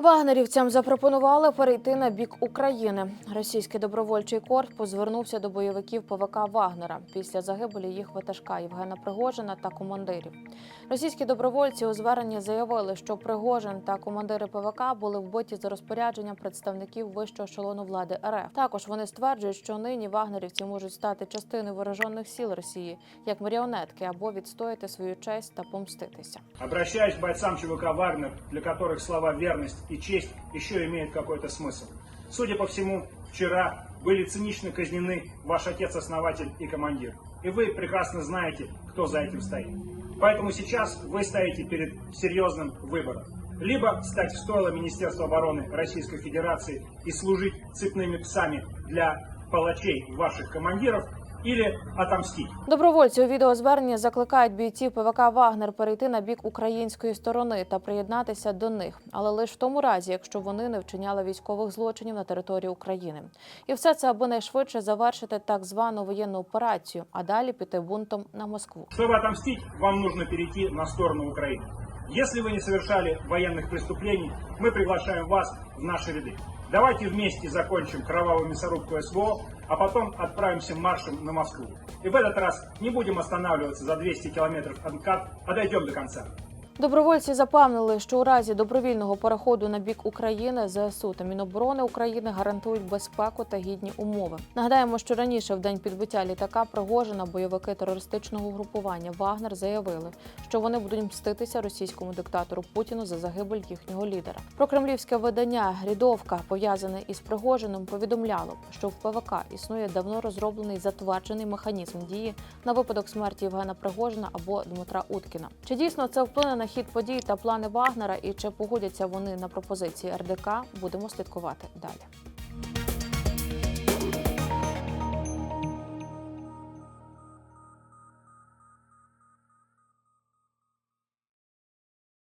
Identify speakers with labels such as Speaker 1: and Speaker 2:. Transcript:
Speaker 1: Вагнерівцям запропонували перейти на бік України. Російський добровольчий корпус звернувся до бойовиків ПВК Вагнера після загибелі їх ватажка Євгена Пригожина та командирів. Російські добровольці у зверненні заявили, що Пригожин та командири ПВК були вбиті за розпорядженням представників вищого ешелону влади РФ. Також вони стверджують, що нині вагнерівці можуть стати частиною вооружених сіл Росії як маріонетки або відстояти свою честь та помститися.
Speaker 2: Обращаюсь бойцам ЧВК «Вагнер», для которых слова «верность» и «честь» еще имеют какой-то смысл. Судя по всему, вчера были цинично казнены ваш отец-основатель и командир. И вы прекрасно знаете, кто за этим стоит. Поэтому сейчас вы стоите перед серьезным выбором. Либо стать в стойло Министерства обороны Российской Федерации и служить цепными псами для палачей ваших командиров, или отомстить.
Speaker 1: Добровольці у відеозверненні закликають бійців ПВК Вагнер перейти на бік української сторони та приєднатися до них, але лише в тому разі, якщо вони не вчиняли військових злочинів на території України. І все це аби найшвидше завершити так звану воєнну операцію, а далі піти бунтом на Москву.
Speaker 2: Чтобы отомстить, вам нужно перейти на сторону Украины. Если вы не совершали военных преступлений, мы приглашаем вас в наши ряды. Давайте вместе закончим кровавую мясорубку СВО, а потом отправимся маршем на Москву. И в этот раз не будем останавливаться за 200 километров от МКАД, а до конца.
Speaker 1: Добровольці запевнили, що у разі добровільного переходу на бік України ЗСУ та Міноборони України гарантують безпеку та гідні умови. Нагадаємо, що раніше, в день підбиття літака Пригожина, бойовики терористичного групування Вагнер заявили, що вони будуть мститися російському диктатору Путіну за загибель їхнього лідера. Прокремлівське видання Рідовка, пов'язане із Пригожином, повідомляло, що в ПВК існує давно розроблений затверджений механізм дії на випадок смерті Євгена Пригожина або Дмитра Уткіна. Чи дійсно це вплине на хід подій та плани Вагнера, і чи погодяться вони на пропозиції РДК? Будемо слідкувати далі.